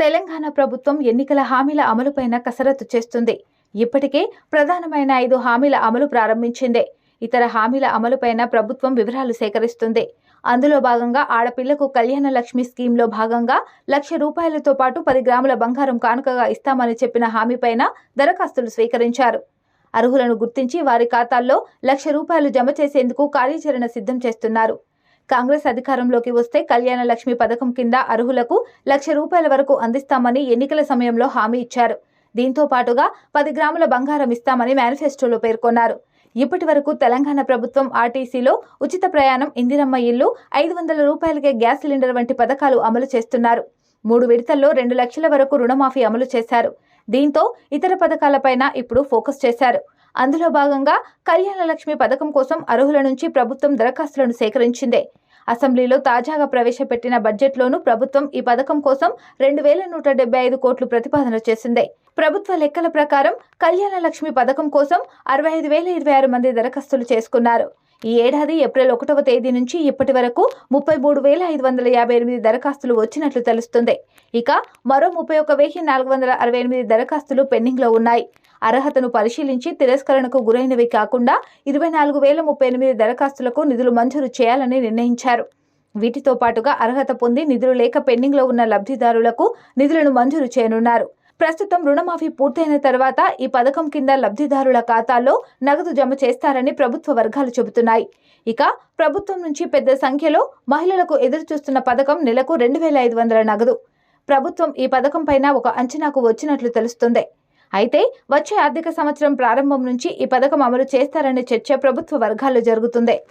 తెలంగాణ ప్రభుత్వం ఎన్నికల హామీల అమలుపైన కసరత్తు చేస్తుంది. ఇప్పటికే ప్రధానమైన ఐదు హామీల అమలు ప్రారంభించింది. ఇతర హామీల అమలుపైన ప్రభుత్వం వివరాలు సేకరిస్తుంది. అందులో భాగంగా ఆడపిల్లకు కళ్యాణ లక్ష్మి స్కీమ్లో భాగంగా లక్ష రూపాయలతో పాటు పది గ్రాముల బంగారం కానుకగా ఇస్తామని చెప్పిన హామీపైన దరఖాస్తులు స్వీకరించారు. అర్హులను గుర్తించి వారి ఖాతాల్లో లక్ష రూపాయలు జమ చేసేందుకు కార్యాచరణ సిద్ధం చేస్తున్నారు. కాంగ్రెస్ అధికారంలోకి వస్తే కళ్యాణ లక్ష్మి పథకం కింద అర్హులకు లక్ష రూపాయల వరకు అందిస్తామని ఎన్నికల సమయంలో హామీ ఇచ్చారు. దీంతో పాటుగా పది గ్రాముల బంగారం ఇస్తామని మేనిఫెస్టోలో పేర్కొన్నారు. ఇప్పటి వరకు తెలంగాణ ప్రభుత్వం ఆర్టీసీలో ఉచిత ప్రయాణం ఇందిరమ్మ ఇల్లు ఐదు వందల రూపాయలకే గ్యాస్ సిలిండర్ వంటి పథకాలు అమలు చేస్తున్నారు. మూడు విడతల్లో రెండు లక్షల వరకు రుణమాఫీ అమలు చేశారు. దీంతో ఇతర పథకాలపైన ఇప్పుడు ఫోకస్ చేశారు. అందులో భాగంగా కళ్యాణ లక్ష్మి పథకం కోసం అర్హుల నుంచి ప్రభుత్వం దరఖాస్తులను సేకరించింది. అసెంబ్లీలో తాజాగా ప్రవేశపెట్టిన బడ్జెట్లోనూ ప్రభుత్వం ఈ పథకం కోసం రెండు వేల నూట డెబ్బై ఐదు కోట్లు ప్రతిపాదన చేసింది. ప్రభుత్వ లెక్కల ప్రకారం కళ్యాణ లక్ష్మి పథకం కోసం అరవై ఐదు వేల ఇరవై ఆరు మంది దరఖాస్తులు చేసుకున్నారు. ఈ ఏడాది ఏప్రిల్ ఒకటవ తేదీ నుంచి ఇప్పటి వరకు ముప్పై మూడు వేల ఐదు వందల యాభై ఎనిమిది దరఖాస్తులు వచ్చినట్లు తెలుస్తుంది. ఇక మరో ముప్పై ఒక వెయ్యి నాలుగు వందల అరవై ఎనిమిది దరఖాస్తులు పెండింగ్లో ఉన్నాయి. అర్హతను పరిశీలించి తిరస్కరణకు గురైనవి కాకుండా ఇరవై నాలుగు వేల ముప్పై ఎనిమిది దరఖాస్తులకు నిధులు మంజూరు చేయాలని నిర్ణయించారు. వీటితో పాటుగా అర్హత పొంది నిధులు లేక పెండింగ్లో ఉన్న లబ్ధిదారులకు నిధులను మంజూరు చేయనున్నారు. ప్రస్తుతం రుణమాఫీ పూర్తయిన తర్వాత ఈ పథకం కింద లబ్ధిదారుల ఖాతాల్లో నగదు జమ చేస్తారని ప్రభుత్వ వర్గాలు చెబుతున్నాయి. ఇక ప్రభుత్వం నుంచి పెద్ద సంఖ్యలో మహిళలకు ఎదురుచూస్తున్న పథకం నెలకు రెండు వేల ఐదు వందల నగదు. ప్రభుత్వం ఈ పథకం పైన ఒక అంచనాకు వచ్చినట్లు తెలుస్తుంది. అయితే వచ్చే ఆర్థిక సంవత్సరం ప్రారంభం నుంచి ఈ పథకం అమలు చేస్తారనే చర్చ ప్రభుత్వ వర్గాల్లో జరుగుతుంది.